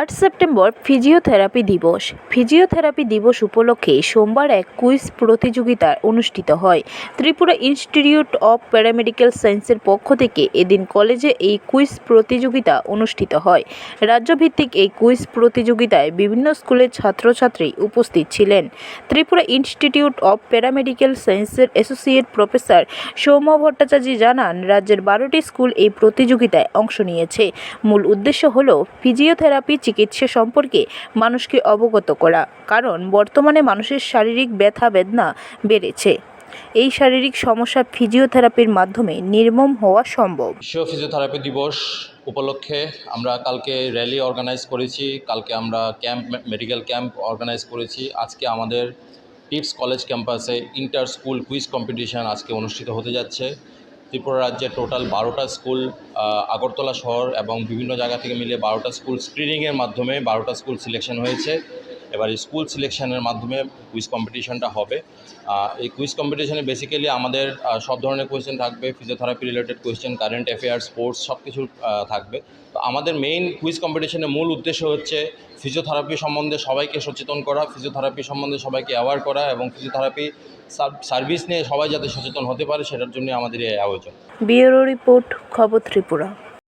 আট September physiotherapy দিবস। Physiotherapy দিবস উপলক্ষে সোমবার এক কুইজ প্রতিযোগিতা অনুষ্ঠিত হয়। ত্রিপুরা ইনস্টিটিউট অফ প্যারামেডিক্যাল সায়েন্সের পক্ষ থেকে এদিন কলেজে এই কুইজ প্রতিযোগিতা অনুষ্ঠিত হয়। রাজ্যভিত্তিক এই কুইজ প্রতিযোগিতায় বিভিন্ন স্কুলের ছাত্রছাত্রী উপস্থিত ছিলেন। ত্রিপুরা ইনস্টিটিউট অফ প্যারামেডিক্যাল সায়েন্সের অ্যাসোসিয়েট প্রফেসর সৌম্য ভট্টাচার্য জানান, রাজ্যের বারোটি স্কুল এই প্রতিযোগিতায় অংশ নিয়েছে। মূল উদ্দেশ্য হল ফিজিওথেরাপি চিকিৎসা সম্পর্কে মানুষকে অবগত করা। কারণ বর্তমানে মানুষের শারীরিক ব্যথা বেদনা বেড়েছে। এই শারীরিক সমস্যা ফিজিওথেরাপির মাধ্যমে নির্মম হওয়া সম্ভব। বিশ্ব ফিজিওথেরাপি দিবস উপলক্ষে আমরা কালকে র্যালি অর্গানাইজ করেছি। কালকে আমরা ক্যাম্প মেডিকেল ক্যাম্প অর্গানাইজ করেছি। আজকে আমাদের টিপস কলেজ ক্যাম্পাসে ইন্টার স্কুল কুইজ কম্পিটিশান আজকে অনুষ্ঠিত হতে যাচ্ছে। ত্রিপুরা রাজ্যে টোটাল বারোটা স্কুল আগরতলা শহর এবং বিভিন্ন জায়গা থেকে মিলে বারোটা স্কুল স্ক্রিনিংয়ের মাধ্যমে বারোটা স্কুল সিলেকশন হয়েছে। এবার স্কুল সিলেকশনের মাধ্যমে কুইজ কম্পিটিশনটা হবে। এই কুইজ কম্পিটিশনে বেসিক্যালি আমাদের সব ধরনের কোয়েশ্চেন থাকবে physiotherapy related question current affair sports সব কিছু থাকবে। তো আমাদের মেইন কুইজ কম্পিটিশনের মূল উদ্দেশ্য হচ্ছে ফিজিওথেরাপি সম্বন্ধে সবাইকে সচেতন করা ফিজিওথেরাপি সম্বন্ধে সবাইকে অ্যাওয়ার করা এবং ফিজিওথেরাপি সার্ভিস নিয়ে সবাই যাতে সচেতন হতে পারে, সেটার জন্য আমাদের এই আয়োজন। ব্যুরো রিপোর্ট, খবর ত্রিপুরা।